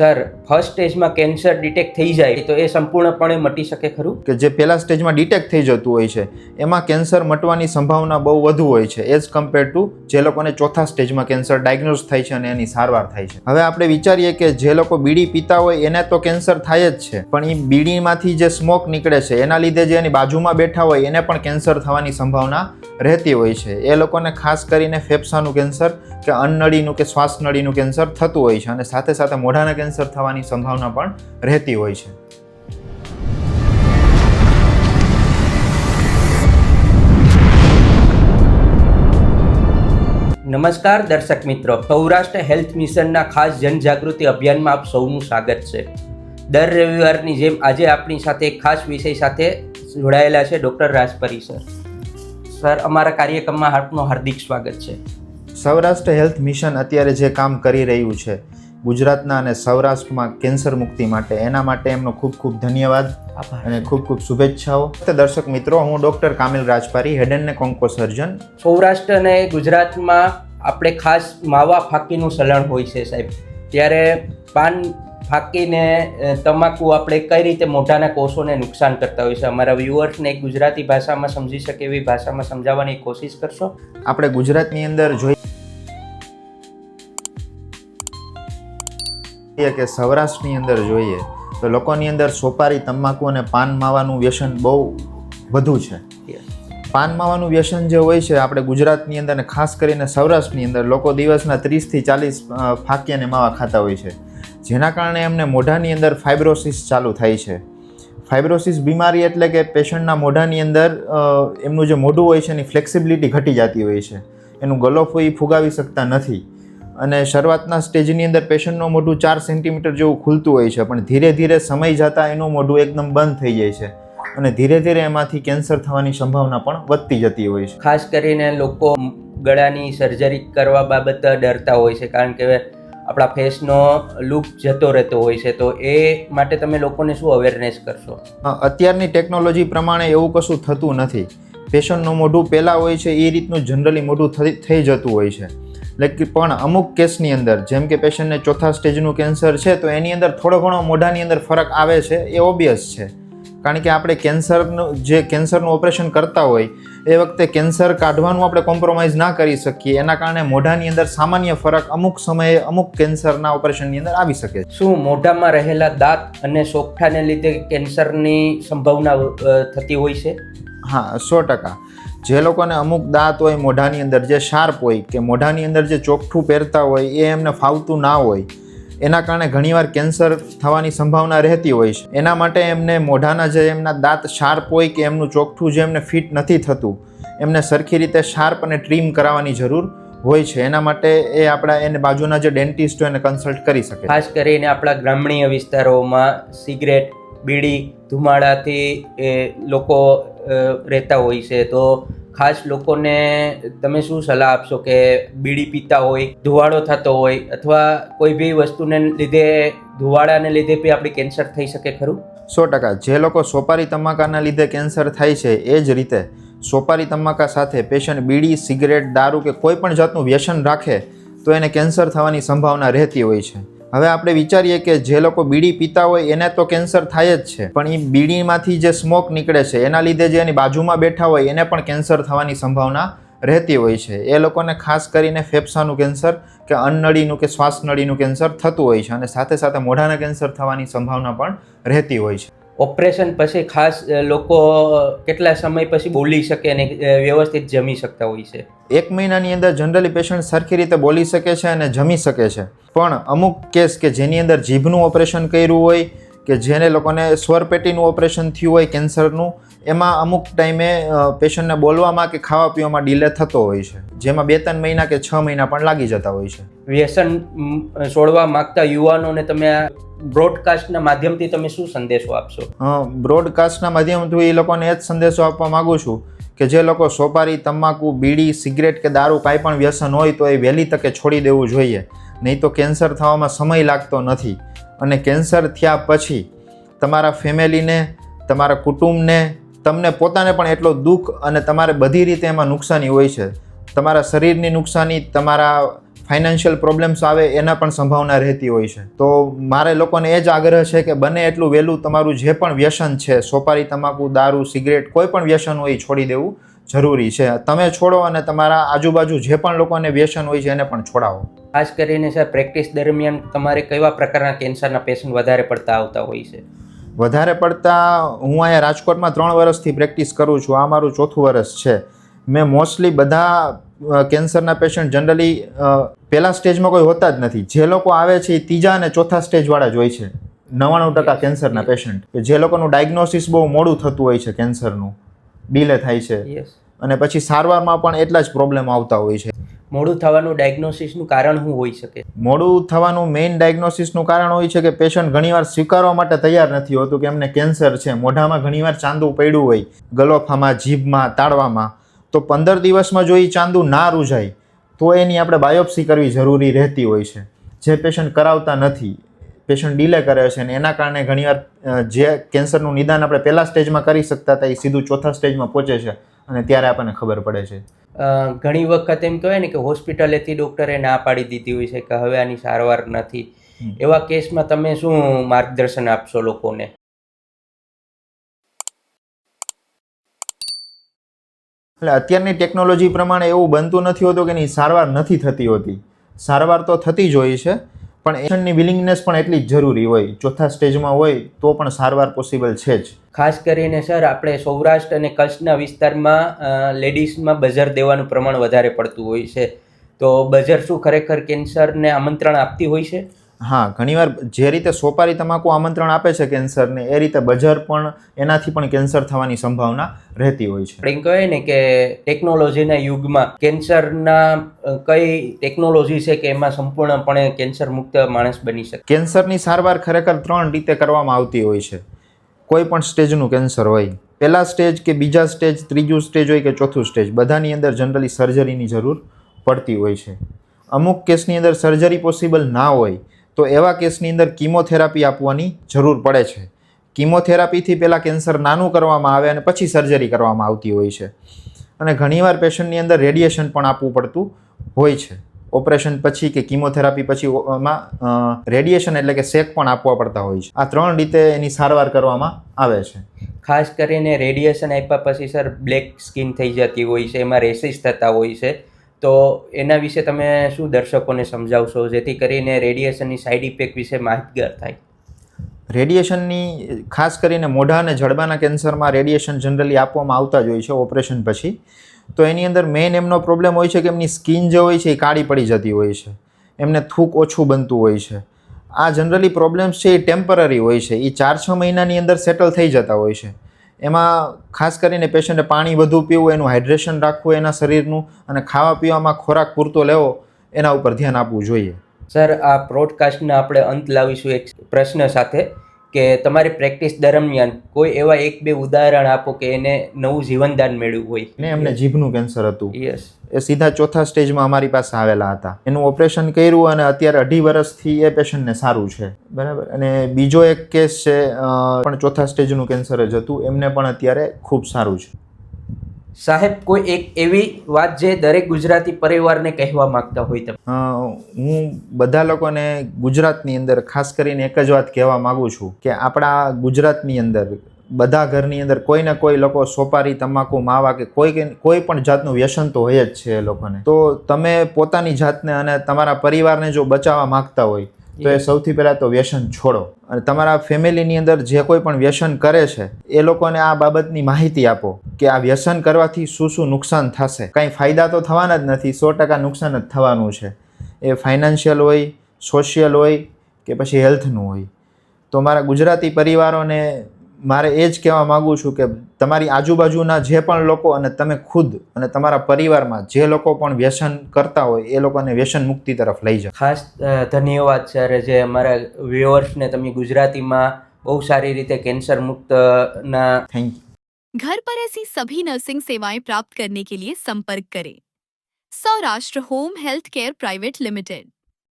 Sir first સ્ટેજમાં cancer detect થઈ જાય તો એ સંપૂર્ણપણે મટી શકે ખરું? કે જે પહેલા સ્ટેજમાં ડિટેક્ટ થઈ જતું હોય છે, એમાં કેન્સર મટવાની સંભાવના બહુ વધુ હોય છે એઝ કમ્પેર ટુ જે લોકોને ચોથા સ્ટેજમાં કેન્સર ડાયગ્નોઝ થાય છે અને એની સારવાર થાય છે. હવે આપણે વિચારીએ કે જે લોકો બીડી પીતા હોય એને તો કેન્સર થાય જ છે, પણ એ બીડીમાંથી જે સ્મોક નીકળે છે, એના લીધે જે એની બાજુમાં બેઠા હોય એને પણ કેન્સર થવાની સંભાવના રહેતી હોય છે. એ લોકોને ખાસ કરીને ફેફસાનું કેન્સર કે અન્નળીનું કે શ્વાસનળીનું કેન્સર થતું હોય છે અને સાથે સાથે મોઢાના કેન્સર થવાની સંભાવના પણ રહેતી હોય છે. નમસ્કાર દર્શક મિત્રો. સૌરાષ્ટ્ર હેલ્થ મિશનના ખાસ જનજાગૃતિ અભિયાનમાં આપ સૌનું સ્વાગત છે. દર રવિવારની જેમ આજે આપણી સાથે એક ખાસ વિષય સાથે જોડાયેલા છે ડૉક્ટર રાજપરી સર. સર અમારા કાર્યક્રમમાં આપનું હાર્દિક સ્વાગત છે. સૌરાષ્ટ્ર હેલ્થ મિશન અત્યારે જે કામ કરી રહ્યું છે ગુજરાતના અને સૌરાષ્ટ્રમાં કેન્સર મુક્તિ માટે એના માટે એમનો ખૂબ ખૂબ ધન્યવાદ અને ખૂબ ખૂબ શુભેચ્છાઓ. દર્શક મિત્રો હું doctor Kamil Rajpari head and કોન્કો surgeon. Saurashtra અને ગુજરાતમાં આપણે ખાસ માવા ફાકીનું સલણ હોય છે સાહેબ. ત્યારે પાન ફાકીને તમાકુ આપણે કઈ રીતે મોઢાના કોષોને નુકસાન કરતા હોય છે? અમારા વ્યુઅર્સને ગુજરાતી ભાષામાં સમજી શકે એવી ભાષામાં સમજાવવાની કોશિશ કરશો? આપણે ગુજરાતની અંદર જોઈએ કે સૌરાષ્ટ્રની અંદર જોઈએ તો લોકોની અંદર સોપારી તમાકુ અને પાન માવાનું વ્યસન બહુ વધુ છે. પાન માવાનું વ્યસન જે હોય છે આપણે ગુજરાતની અંદર ખાસ કરીને સૌરાષ્ટ્રની અંદર લોકો દિવસના ત્રીસથી ચાલીસ ફાકી અને માવા ખાતા હોય છે. જેના કારણે એમને મોઢાની અંદર ફાઇબ્રોસિસ ચાલુ થાય છે. ફાઇબ્રોસિસ બીમારી એટલે કે પેશન્ટના મોઢાની અંદર એમનું જે મોઢું હોય છે એની ફ્લેક્સિબિલિટી ઘટી જતી હોય છે. એનું ગલોફો એ ફુગાવી શકતા નથી. અને શરૂઆતના સ્ટેજની અંદર પેશન્ટનું મોઢું ચાર સેન્ટીમીટર જેવું ખુલતું હોય છે, પણ ધીરે ધીરે સમય જતાં એનું મોઢું એકદમ બંધ થઈ જાય છે અને ધીરે ધીરે એમાંથી કેન્સર થવાની સંભાવના પણ વધતી જતી હોય છે. ખાસ કરીને લોકો ગળાની સર્જરી કરવા બાબત ડરતા હોય છે, કારણ કે આપણા ફેસનો લુક જતો રહેતો હોય છે, તો એ માટે તમે લોકોને શું અવેરનેસ કરશો? અત્યારની ટેકનોલોજી પ્રમાણે એવું કશું થતું નથી. પેશન્ટનું મોઢું પહેલાં હોય છે, એ રીતનું જનરલી મોઢું થઈ જતું હોય છે. લાઈક પણ અમુક કેસની અંદર, જેમ કે પેશન્ટને ચોથા સ્ટેજનું કેન્સર છે, તો એની અંદર થોડો ઘણો મોઢાની અંદર ફરક આવે છે, એ ઓબ્વિયસ છે. કારણ કે આપણે કેન્સરનું જે કેન્સરનું ઓપરેશન કરતા હોય એ વખતે કેન્સર કાઢવાનું આપણે કોમ્પ્રોમાઇઝ ના કરી શકીએ. એના કારણે મોઢાની અંદર સામાન્ય ફરક અમુક સમયે અમુક કેન્સરના ઓપરેશનની અંદર આવી શકે છે. શું મોઢામાં રહેલા દાંત અને સોગઠાને લીધે કેન્સરની સંભાવના થતી હોય છે? હા સો ટકા. જે લોકોને અમુક દાંત હોય મોઢાની અંદર જે શાર્પ હોય કે મોઢાની અંદર જે ચોખ્ઠું પહેરતા હોય એ એમને ફાવતું ના હોય એના કારણે ઘણીવાર કેન્સર થવાની સંભાવના રહેતી હોય છે. એના માટે એમને મોઢાના જે એમના દાંત શાર્પ હોય કે એમનું ચોખ્ઠું જે એમને ફિટ નથી થતું, એમને સરખી રીતે શાર્પ અને ટ્રીમ કરાવવાની જરૂર હોય છે. એના માટે એ આપણા એને બાજુના જે ડેન્ટિસ્ટ એને કન્સલ્ટ કરી શકે ખાસ કરીને આપણા ગ્રામીણ વિસ્તારોમાં સિગરેટ, બીડી, ધુમાડાથી એ લોકો રહેતા હોય છે. તો ખાસ લોકોને તમે શું સલાહ આપશો કે બીડી પીતા હોય, ધુવાડો થતો હોય, અથવા કોઈ બી વસ્તુને લીધે, ધુવાડાને લીધે બી આપણી કેન્સર થઈ શકે ખરું? સો ટકા. જે લોકો સોપારી તમાકાના લીધે કેન્સર થાય છે, એ જ રીતે સોપારી તમાકા સાથે પેશન્ટ બીડી, સિગરેટ, દારૂ કે કોઈ પણ જાતનું વ્યસન રાખે, તો એને કેન્સર થવાની સંભાવના રહેતી હોય છે. હવે આપણે વિચારીએ કે જે લોકો બીડી પીતા હોય એને તો કેન્સર થાય જ છે. પણ એ બીડીમાંથી જે સ્મોક નીકળે છે, એના લીધે જે એની બાજુમાં બેઠા હોય એને પણ કેન્સર થવાની સંભાવના રહેતી હોય છે. એ લોકોને ખાસ કરીને ફેફસાનું કેન્સર કે અન્નળીનું કે શ્વાસનળીનું કેન્સર થતું હોય છે અને સાથે સાથે મોઢાના કેન્સર થવાની સંભાવના પણ રહેતી હોય છે. ઓપરેશન પછી ખાસ લોકો કેટલા સમય પછી બોલી શકે અને વ્યવસ્થિત જમી શકતા હોય છે. એક મહિનાની અંદર જનરલી પેશન્ટ સરખી રીતે બોલી શકે છે અને જમી શકે છે. પણ અમુક કેસ કે જેની અંદર જીભનું ઓપરેશન કર્યું હોય કે જેને લોકોને સ્વરપેટીનું ઓપરેશન થયું હોય, કેન્સરનું એમાં અમુક ટાઈમે પેશન્ટને બોલવામાં કે ખાવા પીવામાં ડીલે થતો હોય છે. જેમાં બે ત્રણ મહિના કે છ મહિના પણ લાગી જતા હોય છે. વ્યસન છોડવા માંગતા યુવાનોને તમે આ બ્રોડકાસ્ટના માધ્યમથી તમે શું સંદેશો આપશો? બ્રોડકાસ્ટના માધ્યમથી એ લોકોને એ જ સંદેશો આપવા માગું છું કે જે લોકો સોપારી તમાકુ બીડી સિગરેટ કે દારૂ કાંઈ પણ વ્યસન હોય તો એ વહેલી તકે છોડી દેવું જોઈએ. નહીં તો કેન્સર થવામાં સમય લાગતો નથી. અને કેન્સર થયા પછી તમારા ફેમિલીને તમારા કુટુંબને તમને પોતાને પણ એટલો દુઃખ અને તમારે બધી રીતે એમાં નુકસાની હોય છે. તમારા શરીરની નુકસાની, તમારા ફાઇનાન્શિયલ પ્રોબ્લેમ્સ આવે એના પણ સંભાવના રહેતી હોય છે. તો મારે લોકોને એ જ આગ્રહ છે કે બને એટલું વહેલું તમારું જે પણ વ્યસન છે, સોપારી, તમાકુ, દારૂ, સિગરેટ, કોઈ પણ વ્યસન હોય છોડી દેવું જરૂરી છે. તમે છોડો અને તમારા આજુબાજુ જે પણ લોકોને વ્યસન હોય છે એને પણ છોડાવો. ખાસ કરીને સર પ્રેક્ટિસ દરમિયાન તમારે કેવા પ્રકારના કેન્સરના પેશન્ટ વધારે પડતા આવતા હોય છે? વધારે પડતા હું અહીંયા રાજકોટમાં ત્રણ વર્ષથી પ્રેક્ટિસ કરું છું. આ મારું ચોથું વર્ષ છે. મેં મોસ્ટલી બધા કેન્સરના પેશન્ટ જનરલી પહેલાં સ્ટેજમાં કોઈ હોતા જ નથી. જે લોકો આવે છે એ ત્રીજા અને ચોથા સ્ટેજવાળા જ હોય છે. નવ્વાણું ટકા કેન્સરના પેશન્ટ જે લોકોનું ડાયગ્નોસિસ બહુ મોડું થતું હોય છે કેન્સરનું ડીલે થાય છે. યસ અને પછી સારવારમાં પણ એટલા જ પ્રોબ્લેમ આવતા હોય છે. મોડું થવાનું ડાયગ્નોસિસનું કારણ શું હોઈ શકે? મોડું થવાનું મેઇન ડાયગ્નોસિસનું કારણ હોય છે કે પેશન્ટ ઘણીવાર સ્વીકારવા માટે તૈયાર નથી હોતું કે એમને કેન્સર છે. મોઢામાં ઘણીવાર ચાંદુ પડ્યું હોય ગલોફામાં જીભમાં તાળવામાં તો પંદર દિવસમાં જો એ ચાંદુ ના રૂજાય તો એની આપણે બાયોપ્સી કરવી જરૂરી રહેતી હોય છે. જે પેશન્ટ કરાવતા નથી. પેશન્ટ ડીલે કરે છે અને એના કારણે ઘણીવાર જે કેન્સરનું નિદાન આપણે પહેલા સ્ટેજમાં કરી શકતા હતા એ સીધું ચોથા સ્ટેજમાં પહોંચે છે અને ત્યારે આપણને ખબર પડે છે. ઘણી વખત એમ કહેવાય ને કે હોસ્પિટલેથી ડૉક્ટરે ના પાડી દીધી હોય છે કે હવે આની સારવાર નથી. એવા કેસમાં તમે શું માર્ગદર્શન આપશો લોકોને? એટલે અત્યારની ટેકનોલોજી પ્રમાણે એવું બનતું નથી હોતું કે એની સારવાર નથી થતી હોતી. સારવાર તો થતી જ હોય છે પણ પેશન્ટની વિલિંગનેસ પણ એટલી જ જરૂરી હોય. ચોથા સ્ટેજમાં હોય તો પણ સારવાર પોસિબલ છે જ. ખાસ કરીને સર, આપણે સૌરાષ્ટ્ર અને કચ્છના વિસ્તારમાં લેડીઝમાં બઝર દેવાનું પ્રમાણ વધારે પડતું હોય છે. તો બઝર શું ખરેખર કેન્સરને આમંત્રણ આપતી હોય છે? હા ઘણીવાર જે રીતે સોપારી તમાકુ આમંત્રણ આપે છે કેન્સરને એ રીતે બજાર પણ એનાથી પણ કેન્સર થવાની સંભાવના રહેતી હોય છે. આપણે એમ કહેવાય ને કે ટેકનોલોજીના યુગમાં કેન્સરના કઈ ટેકનોલોજી છે કે એમાં સંપૂર્ણપણે કેન્સર મુક્ત માણસ બની શકે? કેન્સરની સારવાર ખરેખર ત્રણ રીતે કરવામાં આવતી હોય છે. કોઈ પણ સ્ટેજનું કેન્સર હોય. પહેલા સ્ટેજ કે બીજા સ્ટેજ ત્રીજું સ્ટેજ હોય કે ચોથું સ્ટેજ બધાની અંદર જનરલી સર્જરીની જરૂર પડતી હોય છે. અમુક કેસની અંદર સર્જરી પોસિબલ ના હોય તો એવા કેસની અંદર કીમોથેરાપી આપવાની જરૂર પડે છે. કીમોથેરાપીથી પહેલાં કેન્સર નાનું કરવામાં આવે અને પછી સર્જરી કરવામાં આવતી હોય છે. અને ઘણીવાર પેશન્ટની અંદર રેડિયેશન પણ આપવું પડતું હોય છે. ઓપરેશન પછી કે કીમોથેરાપી પછી એમાં રેડિયેશન એટલે કે શેક પણ આપવા પડતા હોય છે. આ ત્રણ રીતે એની સારવાર કરવામાં આવે છે. ખાસ કરીને રેડિયેશન આપ્યા પછી સર બ્લેક સ્કિન થઈ જતી હોય છે, એમાં રેસિસ થતા હોય છે. તો એના વિશે તમે શું દર્શકોને સમજાવશો? જેથી કરીને રેડિયેશનની સાઈડ ઇફેક્ટ વિશે માહિતગાર થાય. રેડિયેશનની, ખાસ કરીને મોઢા અને જડબાના કેન્સરમાં રેડિયેશન જનરલી આપવામાં આવતા જ હોય છે ઓપરેશન પછી. તો એની અંદર મેઇન એમનો પ્રોબ્લેમ હોય છે કે એમની સ્કિન જે હોય છે એ કાળી પડી જતી હોય છે. એમને થૂક ઓછું બનતું હોય છે. આ જનરલી પ્રોબ્લેમ્સ છે એ ટેમ્પરરી હોય છે. એ ચાર છ મહિનાની અંદર સેટલ થઈ જતા હોય છે. એમાં ખાસ કરીને પેશન્ટે પાણી વધુ પીવું, એનું હાઇડ્રેશન રાખવું, એના શરીરનું અને ખાવા પીવામાં ખોરાક પૂરતો લેવો, એના ઉપર ધ્યાન આપવું જોઈએ. સર આ પ્રોડકાસ્ટને આપણે અંત લાવીશું એક પ્રશ્ન સાથે. કે તમારી પ્રેક્ટિસ દરમિયાન કોઈ એવા એક બે ઉદાહરણ આપો કે એને નવું જીવનદાન મેળવ્યું હોય. ને એમને જીભનું કેન્સર હતું. યસ એ સીધા ચોથા સ્ટેજમાં અમારી પાસે આવેલા હતા. એનું ઓપરેશન કર્યું અને અત્યારે અઢી વર્ષથી એ પેશન્ટને સારું છે. બરાબર? અને બીજો એક કેસ છે પણ ચોથા સ્ટેજનું કેન્સર જ હતું. એમને પણ અત્યારે ખૂબ સારું છે. સાહેબ, કોઈ એક એવી વાત જે દરેક ગુજરાતી પરિવારને કહેવા માંગતા હોય તમે હું બધા લોકોને ગુજરાતની અંદર, ખાસ કરીને એક જ વાત કહેવા માગું છું કે આપણા ગુજરાતની અંદર, બધા ઘરની અંદર કોઈ ને કોઈ લોકો સોપારી, તમાકુ, માવા કે કોઈ કોઈ પણ જાતનું વ્યસન તો હોય જ છે એ લોકોને. તો તમે પોતાની જાતને અને તમારા પરિવારને જો બચાવવા માંગતા હોય તો એ સૌથી પહેલાં તો વ્યસન છોડો. અને તમારા ફેમિલીની અંદર જે કોઈ પણ વ્યસન કરે છે, એ લોકોને આ બાબતની માહિતી આપો કે આ વ્યસન કરવાથી શું શું નુકસાન થશે. કાંઈ ફાયદા તો થવાના જ નથી, સો ટકા નુકસાન જ થવાનું છે. એ ફાઇનાન્શિયલ હોય, સોશિયલ હોય કે પછી હેલ્થનું હોય. તો મારા ગુજરાતી પરિવારોને મારે એ જ કહેવા માગું છું કે તમારી આજુબાજુના જે પણ લોકો અને તમે ખુદ અને તમારા પરિવારમાં જે લોકો પણ વ્યસન કરતા હોય એ લોકોને વ્યસન મુક્તિ તરફ લઈ જાઓ ખાસ અ, ધન્યવાદ સર જે અમારા વ્યુઅર્સને તમે ગુજરાતીમાં બહુ સારી રીતે કેન્સર મુક્તના થેન્ક યુ घर पर ऐसी सभी नर्सिंग सेवाएं प्राप्त करने के लिए संपर्क करें Saurashtra home health care private limited